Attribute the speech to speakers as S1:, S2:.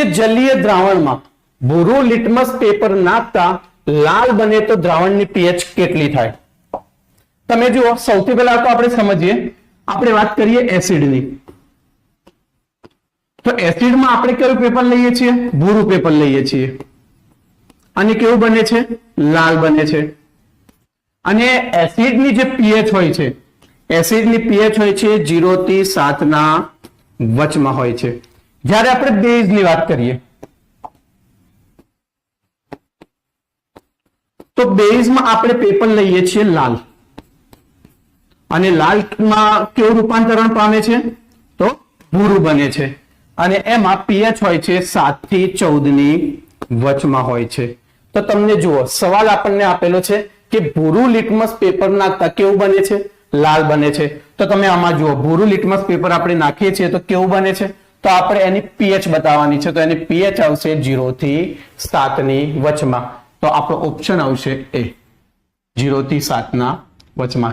S1: કે જલીય દ્રાવણમાં ભૂરું litmus paper નાખતા લાલ બને તો દ્રાવણની પીએચ કેટલી થાય? તમે જુઓ, સૌથી પહેલા તો આપણે સમજીએ. આપણે વાત કરીએ એસિડની. તો એસિડમાં આપણે કયું પેપર લઈએ છીએ? ભૂરું પેપર લઈએ છીએ. અને કેવું બને છે? લાલ બને છે. અને એસિડની જે પીએચ હોય છે, એસિડની પીએચ હોય છે, જીરો થી 7 ના વચમાં હોય છે. જ્યારે આપણે બેઝની વાત કરીએ, તો બેઝમાં આપણે પેપર લઈએ છીએ લાલ. અને લાલમાં કેવું રૂપાંતરણ પામે છે? તો ભૂરું બને છે. અને એમાં પીએચ હોય છે સાતથી ચૌદની વચમાં હોય છે. તો તમને જુઓ, સવાલ આપણને આપેલો છે કે ભૂરું લિટમસ પેપર નાખતા કેવું બને છે? લાલ બને છે. તો તમે આમાં જુઓ, ભૂરું લિટમસ પેપર આપણે નાખીએ છીએ તો કેવું બને છે? તો આપણે એની પીએચ બતાવવાની છે. તો એની પીએચ આવશે જીરો થી સાતની વચમાં. તો આપણો ઓપ્શન આવશે એ. જીરો થી સાત ના વચમાં.